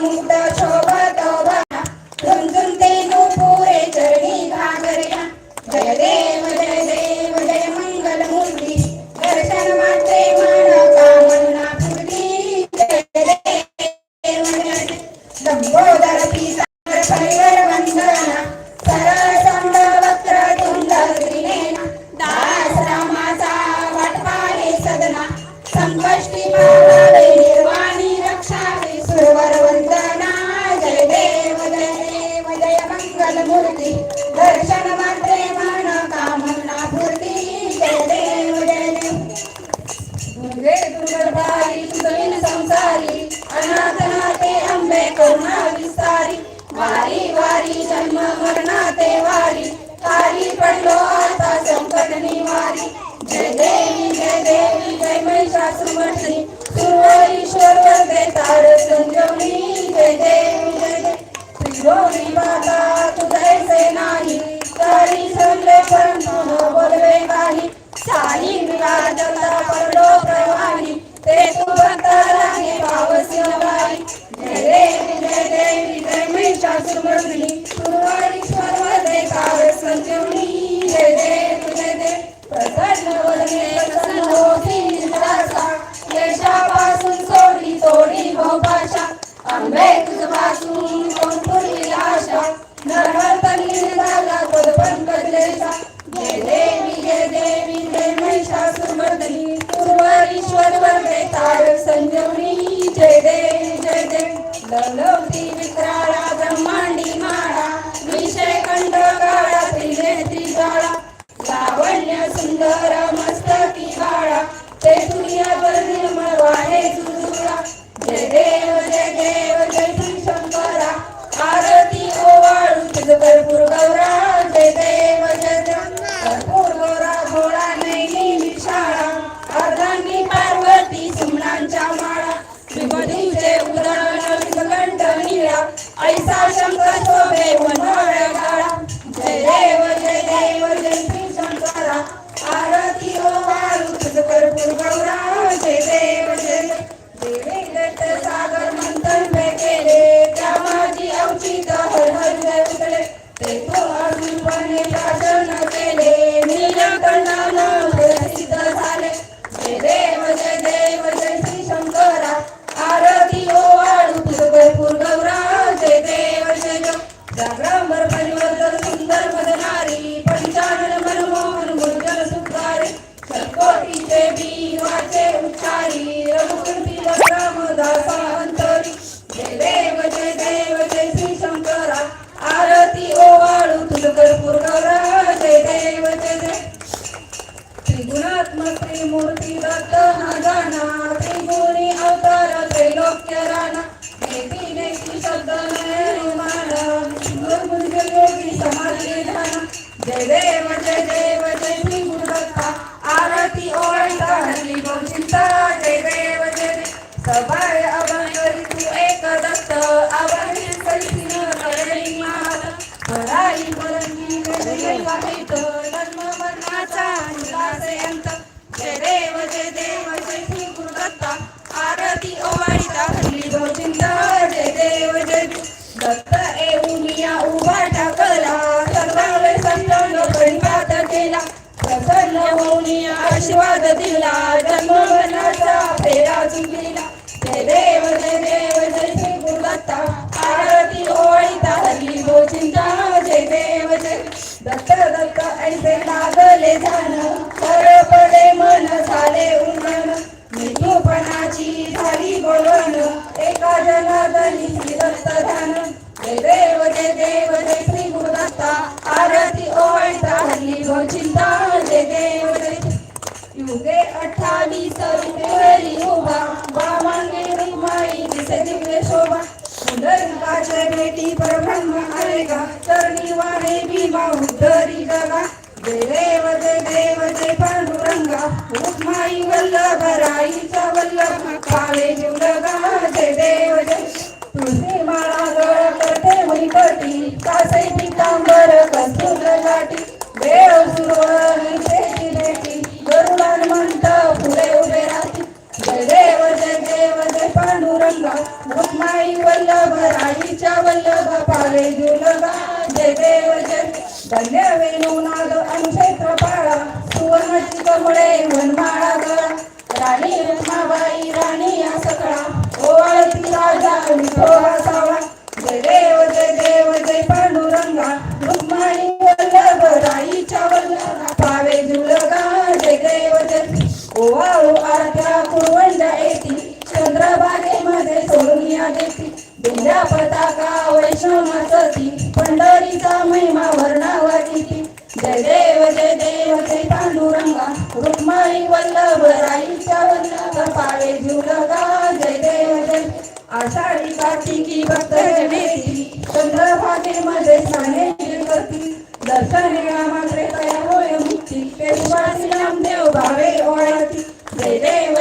मुक्त शोभत भरा झुंझुनते नुपुरे चरणी घागर्या जय देव जय देव जय मंगल मूर्ती दर्शन मात्रे मन कामना पूर्ती जय देव जय लंबोदर पीतांबर परिवर वंदना सरळ वक्र तुंड त्रिनेना दास रामाचा वाटपाहे सदना संकष्टी संले बोलवे काही साई विराजता पडलो प्रवाही. Sundara त्रिगुणात्मक त्रिमूर्ती दत्त हा जाणा त्रिगुणी अवतार त्रैलोक्य राणा नेती नेती शब्द नयमाना गुरुमुद्र योगी समाधी ध्याना जय देव जय देव जय श्री गुरुदत्ता आरती ओळखा हल्ली चिंता जय देव जय सभाय अभंगरी तू एक दत्त अभंगी सैसिन करणी मात पराई परंगी वाहित दिला फेरा चुकलेला. जय देव जय देव जय श्री गुरुदत्ता. आरती ओळीता हल्ली हो चिंता. जय देव जय. दत्त दत्त ऐसे लागले झान सरळ पडे मन झाले उंगण मृत्यूपणाची झाली बोलवण. एका जनादली पुंडलिकाच्या भेटी परब्रह्म आले का तर निवारे भीमा उद्धरी गगा जय देव जय देव जय पांडुरंगा. रुक्माई वल्लभ राईचा वल्लभ. काले जीवलगा जय देव जय. तुझे माळा गळ करते मुलीकटी कासे पितांबर कस्तुर गाठी वेळ सुरवळ निशेची भेटी गरुडान म्हणता पुढे पांडुरंग रुक्माई वल्लभ राईच्या वल्लभ पाले जुलगा जय देव जय धन्य वेणुनाद अनुक्षेत्र पाळा सुवर्णाची कमळे वनमाळा गळा राणी रमाबाई राणी या सकळा ओवाळती राजा विठोबा सावळा जय देव जय देव जय पांडुरंगा रुक्माई वल्लभ राईच्या वल्लभ पावे जुलगा जय देव जय ओवाळू आषाढी की भक्त जनेती चंद्रभागेमध्ये साने करती दर्शने मात्रे तया होय मुक्ती. पेशवासी नामदेव भावे ओळखती जय देव.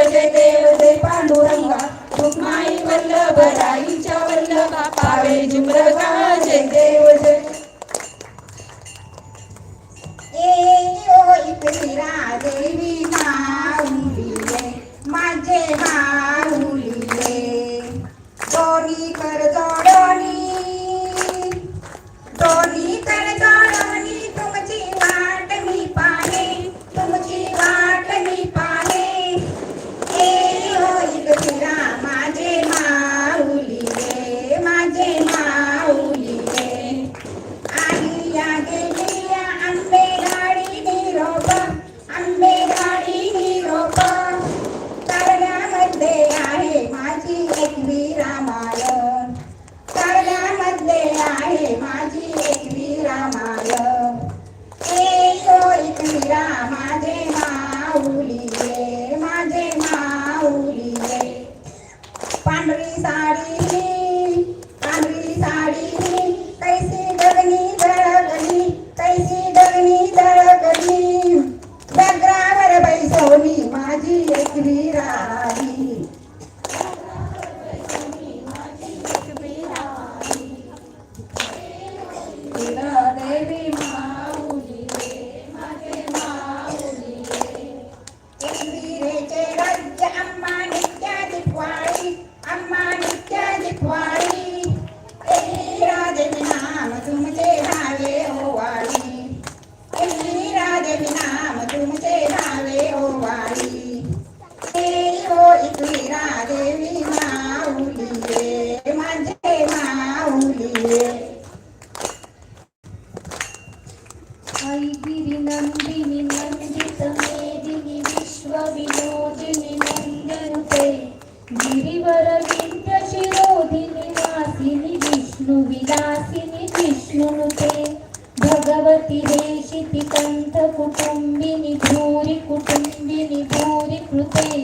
भूरि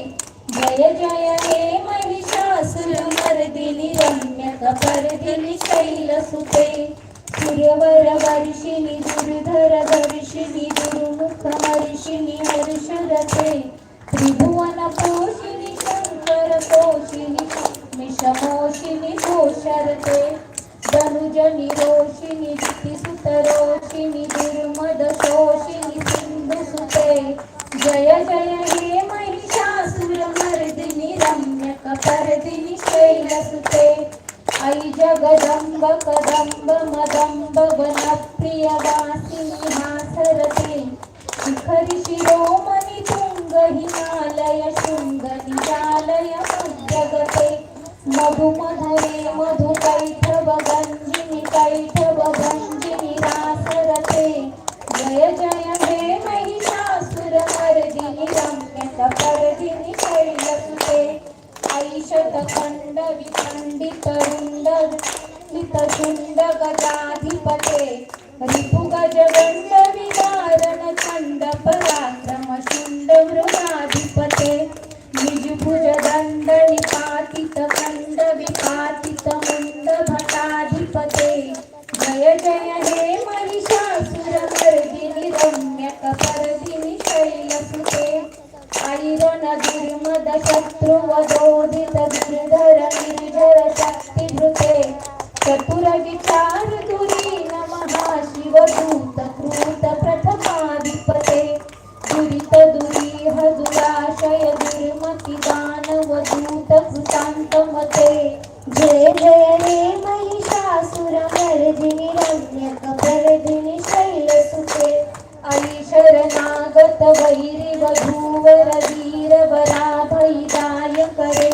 जय जय हे महिषासुर मर्दिनी महिषासुरमर्दिनि रम्यकपर्दिनि शैलसुते सुरवर वर्षिणी दुर्धर दर्शिनी दर्शिनि दुर्मुखमर्षिणि हर्षरते त्रिभुवन पोषिणि शङ्कर पोषिणि मिषमोषिणि घोषरते धनुजनि रोषिणि दितिसुतरोषिणि दुर्मद शोषिणि सिन्धुसुते जय जय जगदम्ब कदम्ब मदम्ब वनप्रिय वासिनि हासरते शिखरि शिरोमणि तुङ्ग हिमालय शृङ्ग निजालय मध्यगते मधुमध जय जय हे महिषासुरमर्दिनि रम्यकपर्दिनि शैलसुते ऐरण दुर्मद शत्रुवद वैरवधूवर वीरवराभयिताय करे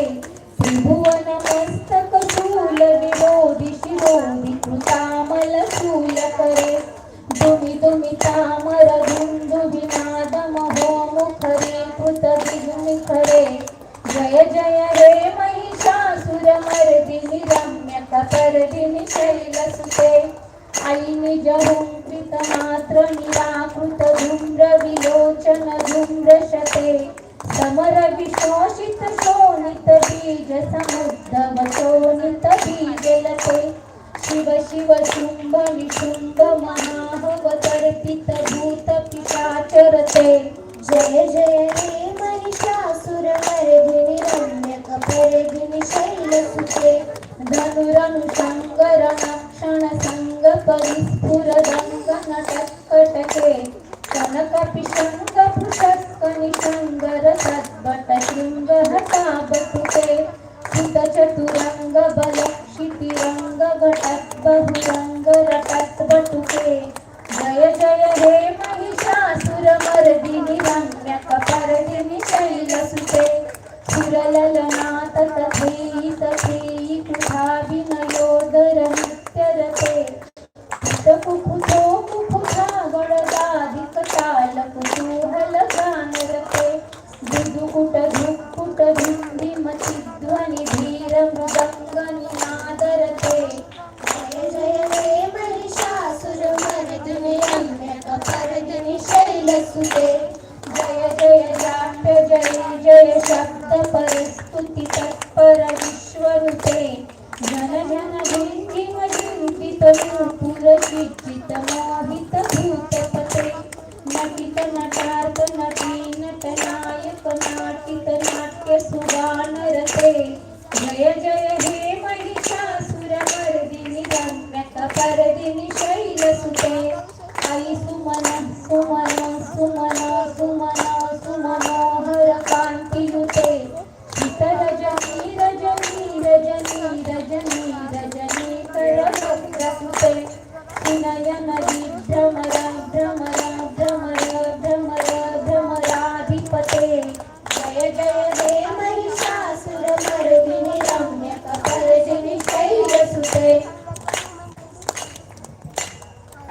त्रिभुवन मस्तक शूल विनोदि शिरोदि कृतामल शूल करे दुमि दुमि तामर धुन्दु विनाद महो मुखरे कृत विघ्निखरे जय जय रे महिषासुरमर्दिनि रम्यकपर्दिनि शैलसुते ऐ निज मात्र निराकृत धूम्र विलोचन धूम्रशते समर विशोषित शोणित बीज समुद्धव शोणित बीजलते शिव शिव शुंभ निशुंभ महावतर्पित भूत पिशाचरते जय जय हे महिषासुरमर्दिनि रम्यकपर्दिनि शैलसुते धनुरनुशङ्कर क्षण संग పరిస్ఫురదంగనటకటకే కనక పిశంగ పుటస్కని సుందర సద్భట శృంగ शैलसुते जय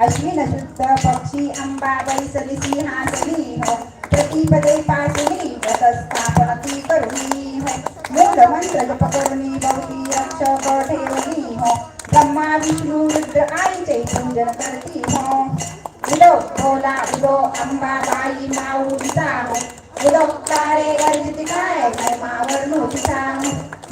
अश्विन शुद्ध पक्षी अंबाबाई सरी सिंहासनी हो प्रतिपदे पासनी व्रतस्थापनती करुणी हो मूल मंत्र जप करुणी भवती रक्षक ठेवणी हो ब्रह्मा विष्णू रुद्र आईचे पूजन करती हो उदो भोला उदो अंबाबाई माऊलीचा हो उदो तारे गर्जित काय मावर नोतीचा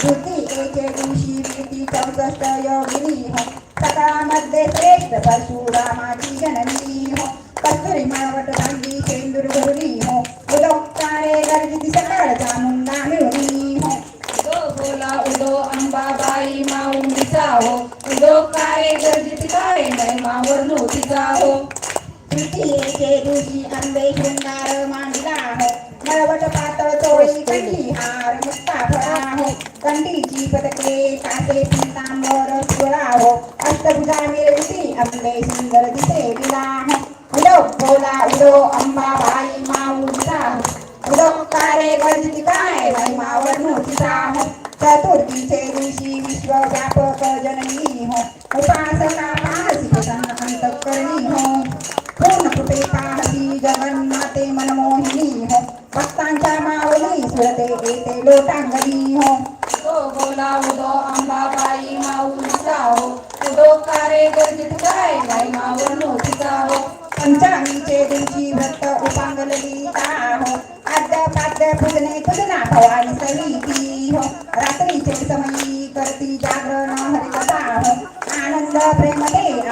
धुती एके दिवशी रीती चौसष्ट योगिनी हो सकाळमध्ये श्रेष्ठ परशुरामाची जननी हो. कस्तुरी मावट भांगी शेंदूर गुरुनी हो. उदोक्तारे तारे गर्जित सकाळचा मुंगा मिळुनी हो. उदो बोला उदो अंबाबाई माऊलीचा हो. उदो कारे गर्जित काळे महिमावर नोतीचा हो. तृतीयेचे दिवशी अंबे शृंगार मांडला हो. मळवट पातळ चोळी कंडी हार मुक्ता फळा हो. कंडीची पदके कासे आपले सुंदर दिसे विला हो उदो बोला उडो अंबाबाई माऊलीचा हो उदो कारे गर्जित काय? महिमावर मोठीचा हो चतुर्थीचे दिवशी विश्वव्यापक जननी हो. उपासका पाहसी प्रसन्न अंतकरणी हो. पूर्ण कृपे पाहसी जगन्माते मनमोहिनी हो. भक्तांच्या माऊली सुरते येते लोटांगणी हो. उदो बोला उदो अंबाबाई माऊलीचा हो उडो कारे गर्जित करायला मावर नव्हती जाहो पंचांगीचे दिवशी भक्त उपांगली आहो आद्या पाद्या पूजने पूजना भवानी सलिती हो. रात्रीचे समयी करती जागरण हरिकथा हो. आनंद प्रेम प्रेमले